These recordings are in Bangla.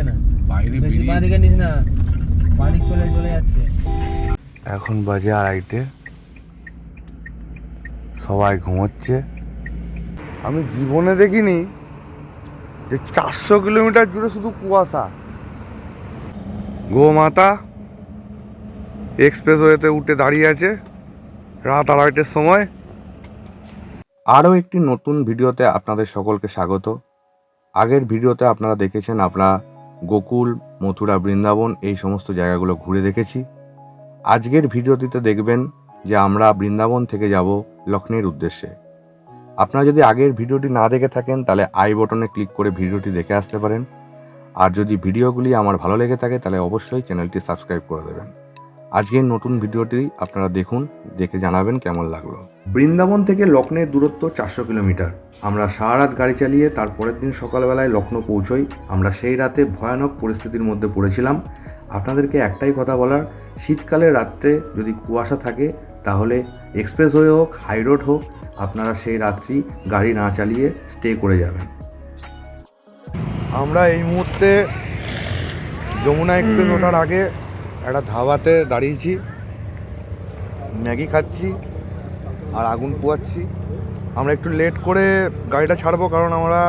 যাচ্ছে না। বাইরে বেশি বাঁ দিকে নিস না। বাঁ দিক চলে চলে যাচ্ছে। এখন বাজে আড়াইটে। সবাই ঘুমোচ্ছে। আমি জীবনে দেখিনি যে চারশো কিলোমিটার জুড়ে শুধু কুয়াশা। গোমাতা এক্সপ্রেসওয়েতে উঠে দাঁড়িয়ে আছে রাত আড়াইটের সময়। আরও একটি নতুন ভিডিওতে আপনাদের সকলকে স্বাগত। আগের ভিডিওতে আপনারা দেখেছেন আমরা গোকুল, মথুরা, বৃন্দাবন এই সমস্ত জায়গাগুলো ঘুরে দেখেছি। আজকের ভিডিওটিতে দেখবেন যে আমরা বৃন্দাবন থেকে যাব লক্ষ্ণীর উদ্দেশ্যে। আপনারা যদি আগের ভিডিওটি না দেখে থাকেন, তাহলে আই বটনে ক্লিক করে ভিডিওটি দেখে আসতে পারেন। আর যদি ভিডিওগুলি আমার ভালো লেগে থাকে, তাহলে অবশ্যই চ্যানেলটি সাবস্ক্রাইব করে দেবেন। আজকের নতুন ভিডিওটি আপনারা দেখুন দেখে জানাবেন কেমন লাগল। বৃন্দাবন থেকে লক্ষ্ণের দূরত্ব চারশো কিলোমিটার। আমরা সারা রাত গাড়ি চালিয়ে তারপরের দিন সকালবেলায় লক্ষ্ণৌ পৌঁছই। আমরা সেই রাতে ভয়ানক পরিস্থিতির মধ্যে পড়েছিলাম। আপনাদেরকে একটাই কথা বলার শীতকালে রাত্রে যদি কুয়াশা থাকে তাহলে এক্সপ্রেস এক্সপ্রেসওয়ে হোক হাই রোড হোক আপনারা সেই রাত্রি গাড়ি না চালিয়ে স্টে করে যাবেন। আমরা এই মুহূর্তে যমুনা এক্সপ্রেস ওঠার আগে একটা ধাবাতে দাঁড়িয়েছি ম্যাগি খাচ্ছি আর আগুন পোয়াচ্ছি। আমরা একটু লেট করে গাড়িটা ছাড়বো কারণ আমরা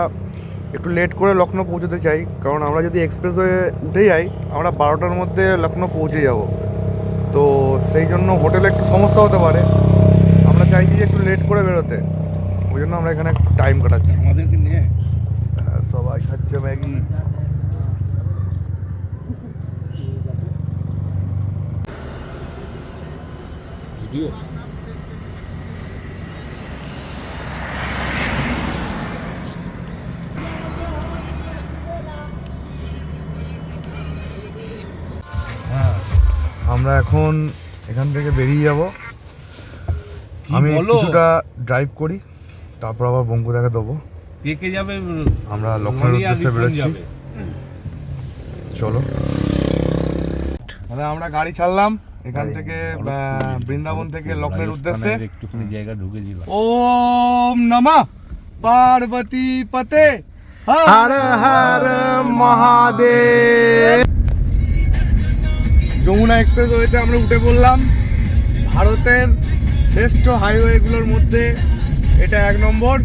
একটু লেট করে লখনৌ পৌঁছতে চাই। কারণ আমরা যদি এক্সপ্রেসওয়ে উঠে যাই আমরা বারোটার মধ্যে লখনৌ পৌঁছে যাব। তো সেই জন্য হোটেলে একটু সমস্যা হতে পারে। আমরা চাইছি যে একটু লেট করে বেরোতে। ওই জন্য আমরা এখানে টাইম কাটাচ্ছি। আমাদেরকে নিয়ে? হ্যাঁ, সবাই খাচ্ছে ম্যাগি। ভিডিও হ্যাঁ আমরা এখন এখান থেকে বেরিয়ে যাব। আমি? কিছুটা ড্রাইভ করি তারপর আবার বঙ্কুদাকে দেবো। কে কে যাবে? আমরা লক্ষ্মণের উদ্দেশ্যে বেরোচ্ছি। চলো। মানে আমরা গাড়ি ছাড়লাম এখান থেকে বৃন্দাবন থেকে হলুদপুর, উদ্দেশ্যে। একটুখানি জায়গা ঢুকেছিলাম ওম নমঃ পার্বতী পতে। হর হর মহাদেব। যমুনা এক্সপ্রেস ওয়েতে আমরা উঠে পড়লাম। ভারতের শ্রেষ্ঠ হাইওয়েগুলোর মধ্যে এটা এক নম্বর।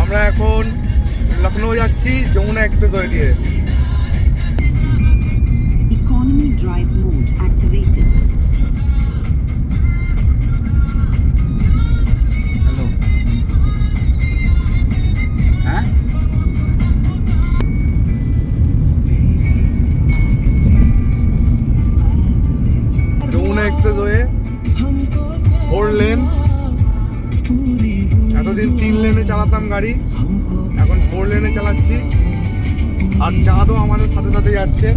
আমরা এখন লখনৌ যাচ্ছি যমুনা এক্সপ্রেস ওয়ে দিয়ে। Drive mode activated. হ্যালো হ্যাঁ যমুনা ফোর লেন এতদিন তিন লেনে চালাতাম গাড়ি, এখন ফোর লেনে চালাচ্ছি। আর চাঁদও আমাদের সাথে সাথে যাচ্ছে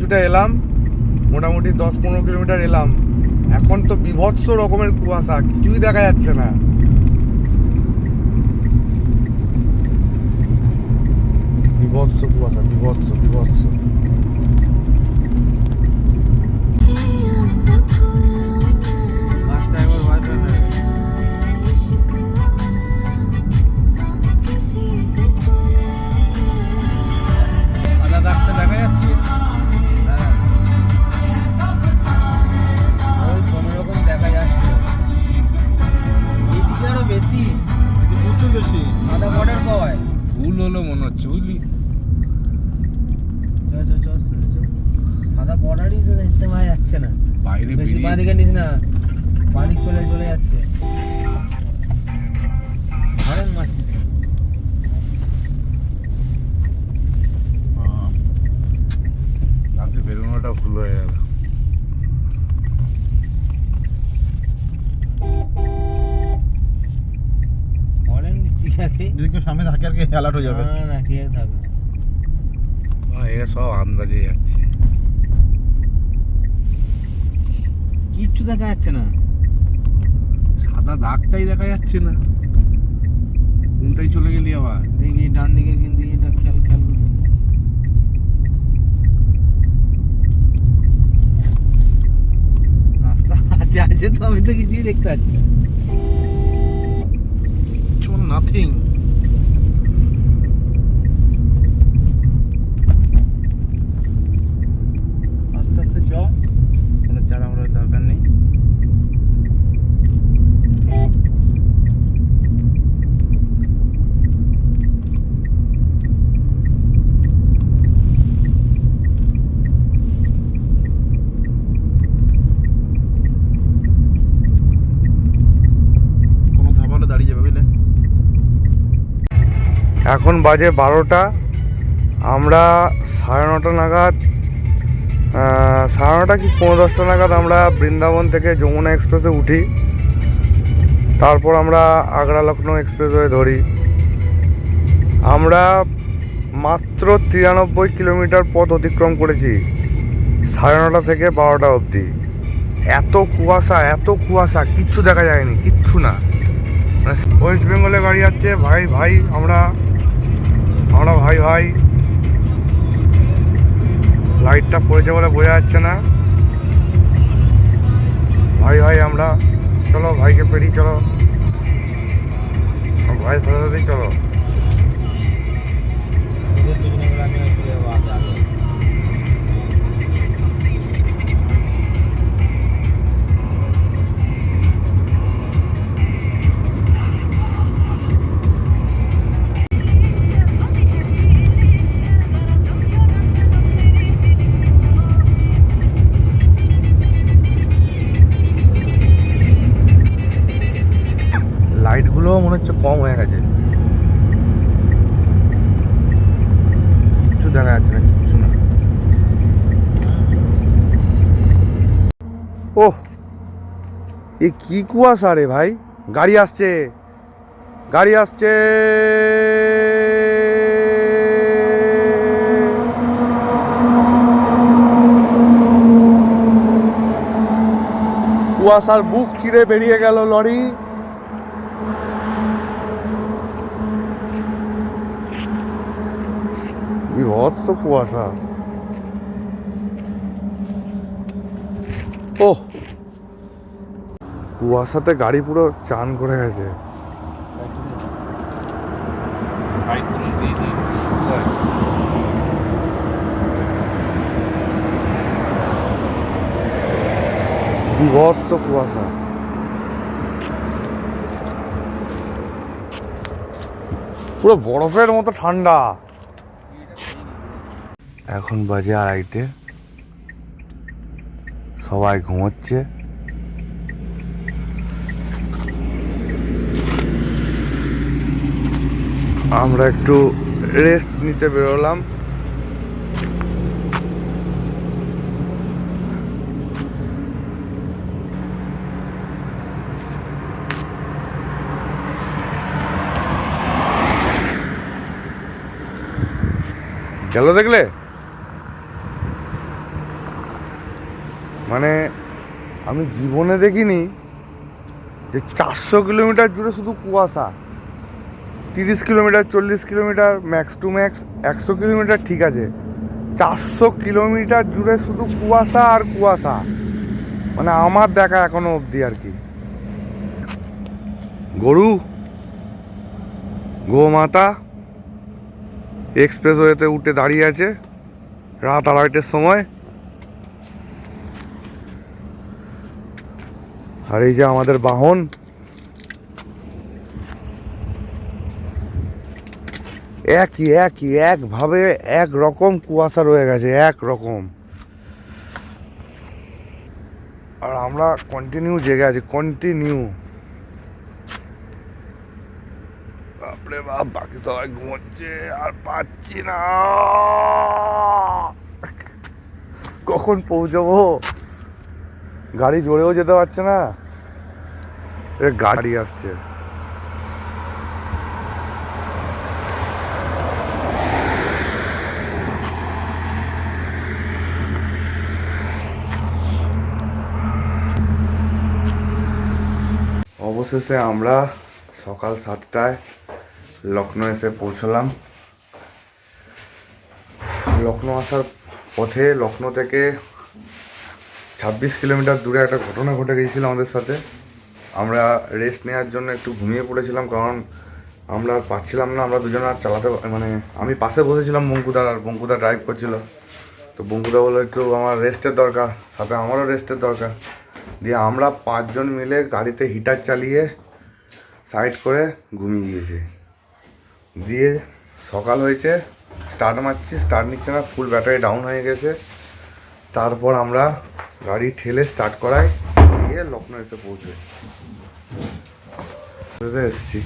কিছুটা এলাম, মোটামুটি দশ পনেরো কিলোমিটার এলাম। এখন তো বিভৎস রকমের কুয়াশা, কিছুই দেখা যাচ্ছে না। বিভৎস কুয়াশা, বিভৎস বিভৎস। মনে হচ্ছে বুঝলি। সাদা বর্ডারই তো দেখতে পাওয়া যাচ্ছে না। বাইরে বেশি বাঁ বেরিয়ে দিকে নিস না। বাঁ দিক চলে চলে যাচ্ছে। হরেন মারছিস রাতে বেরোনোটা ভুল হয়ে গেল অ্যালার্ট হয়ে যাবে। না না কে থাকবে? আহ, এ এ সব আন্দাজে যাচ্ছে। কিচ্ছু দেখা যাচ্ছে না। সাদা দাগটাই দেখা যাচ্ছে না। কোনটাই চলে গেলি আবার? দেখবি ডান দিকের কিন্তু এটা খেয়াল খেয়াল রাস্তা আছে আছে তো আমি তো কিছুই দেখতে পাচ্ছি না। নাথিং আস্তে আস্তে চ কোনো চারা আমরা দরকার নেই কোনো ধাবালে দাঁড়িয়ে যাবে বুঝলে এখন বাজে বারোটা। আমরা সাড়ে নটা নাগাদ সাড়ে নটা কি পনেরো দশটা নাগাদ আমরা বৃন্দাবন থেকে যমুনা এক্সপ্রেসে উঠি। তারপর আমরা আগ্রা লখনৌ এক্সপ্রেসওয়ে ধরি। আমরা মাত্র তিরানব্বই কিলোমিটার পথ অতিক্রম করেছি, সাড়ে নটা থেকে বারোটা অবধি। এত কুয়াশা এত কুয়াশা, কিচ্ছু দেখা যায়নি, কিচ্ছু না। মানে ওয়েস্ট বেঙ্গলে গাড়ি যাচ্ছে, ভাই ভাই, আমরা আমরা ভাই ভাই। লাইটটা পড়েছে বলে বোঝা যাচ্ছে না। ভাই ভাই আমরা, চলো ভাইকে পেরিয়ে চলো। ভাই, সাথে চলো। মনে হচ্ছে কম হয়ে গেছে। কিচ্ছু দেখা যাচ্ছে না, কিচ্ছু না। ওহ, এ কি কুয়াশা রে ভাই? গাড়ি আসছে গাড়ি আসছে। কুয়াশার বুক চিরে বেরিয়ে গেল লরি। বিভৎস কুয়াশা ও। কুয়াশাতে গাড়ি পুরো চান করে গেছে। বিভৎস কুয়াশা। পুরো বরফের মতো ঠান্ডা। এখন বাজে আড়াইটে। সবাই ঘুমোচ্ছে। আমরা একটু রেস্ট নিতে বেরোলাম। গেল দেখলে? মানে আমি জীবনে দেখিনি যে চারশো কিলোমিটার জুড়ে শুধু কুয়াশা। তিরিশ কিলোমিটার, চল্লিশ কিলোমিটার ম্যাক্স টু ম্যাক্স একশো কিলোমিটার ঠিক আছে। চারশো কিলোমিটার জুড়ে শুধু কুয়াশা আর কুয়াশা। মানে আমার দেখা এখনও অবধি আর কি। গরু, গোমাতা এক্সপ্রেসওয়েতে উঠে দাঁড়িয়ে আছে। রাত আড়াইটের সময়। আর এই যে আমাদের বাহন। একই একই, একভাবে এক রকম কুয়াশা রয়ে গেছে এক রকম আর আমরা কন্টিনিউ জেগে আছি কন্টিনিউ বাপরে বাপ, বাকি সবাই ঘুমোচ্ছে, আর পাচ্ছি না। কখন পৌঁছবো? গাড়ি জোরেও যেতে পারছে না। এ গাড়ি আসছে। অবশেষে আমরা সকাল সাতটায় লখনৌ এসে পৌঁছলাম। লখনউ আসার পথে লখনৌ থেকে ছাব্বিশ কিলোমিটার দূরে একটা ঘটনা ঘটে গিয়েছিল আমাদের সাথে। আমরা রেস্ট নেওয়ার জন্য একটু ঘুমিয়ে পড়েছিলাম কারণ আমরা পাচ্ছিলাম না, আমরা দুজন আর চালাতে মানে আমি পাশে বসেছিলাম বঙ্কুদার আর বঙ্কুদা ড্রাইভ করছিল। তো বঙ্কুদা বলল একটু আমার রেস্টের দরকার, সাথে আমারও রেস্টের দরকার। দিয়ে আমরা পাঁচজন মিলে গাড়িতে হিটার চালিয়ে সাইড করে ঘুমিয়ে গিয়েছি। দিয়ে সকাল হয়েছে স্টার্ট মারছি স্টার্ট নিচ্ছে না ফুল ব্যাটারি ডাউন হয়ে গেছে। তারপর আমরা গাড়ি ঠেলে স্টার্ট করায় গিয়ে লখনৌ এসে পৌঁছবে এসেছি